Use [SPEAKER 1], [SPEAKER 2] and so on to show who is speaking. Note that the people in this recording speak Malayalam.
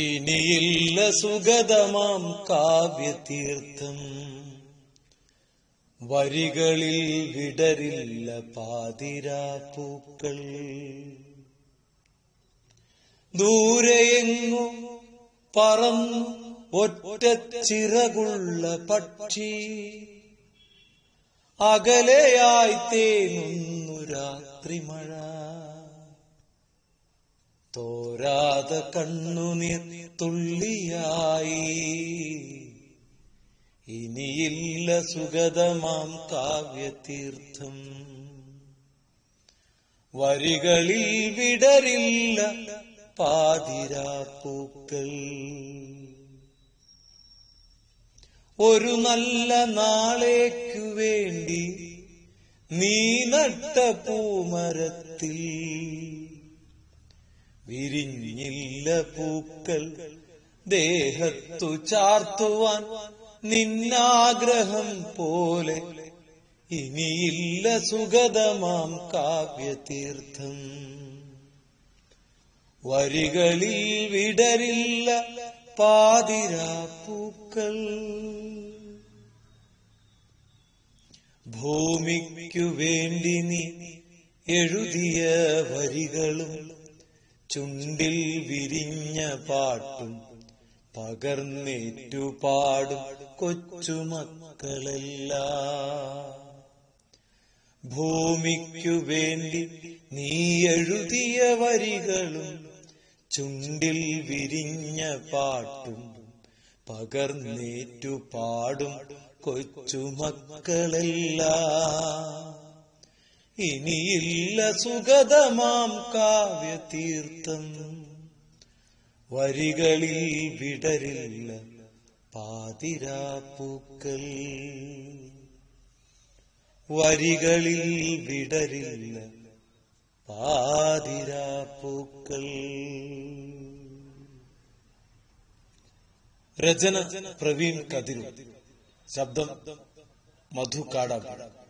[SPEAKER 1] ഇനിയില്ല സുഗതമാം കാവ്യതീർത്ഥം. വരികളിൽ വിടരില്ല പാതിരാപ്പൂക്കൾ. ദൂരെയെങ്ങും പറന്നു ഒറ്റ ചിറകുള്ള പക്ഷി. അകലെയായി തേനുന്നു രാത്രിമഴ. തോരാതെ കണ്ണുനീർ തുള്ളിയായി. ഇനിയില്ല സുഗതമാം കാവ്യതീർത്ഥം. വരികളിൽ വിടരില്ല പാതിരാപ്പൂക്കൾ. ഒരു നല്ല നാളേക്കു വേണ്ടി നീ നട്ട പൂമരത്തിൽ. വിരിഞ്ഞില്ല പൂക്കൾ ദേഹത്തു ചാർത്തുവാൻ നിന്നാഗ്രഹം പോലെ ഇനിയില്ല സുഗതമാം കാവ്യതീർത്ഥം. വരികളിൽ വിടരില്ല പാതിരാപ്പൂക്കൾ. ഭൂമിക്കു വേണ്ടി നീ എഴുതിയ വരികളും ചുണ്ടിൽ വിരിഞ്ഞ പാട്ടും പകർന്നേറ്റുപാടും കൊച്ചുമക്കളല്ല. ഭൂമിക്കു വേണ്ടി നീ എഴുതിയ വരികളും ചുണ്ടിൽ വിരിഞ്ഞ പാട്ടും പകർന്നേറ്റുപാടും കൊച്ചുമക്കളെല്ലാം. ഇനിയില്ല സുഗതമാം കാവ്യതീർത്ഥം. വരികളിൽ വിടരില്ല പാതിരാപ്പൂക്കൾ. വരികളിൽ വിടരില്ല പാതിരാപ്പൂക്കൾ. രചന പ്രവീൺ കതിരു. ശബ്ദം മധു കാടാമ്പ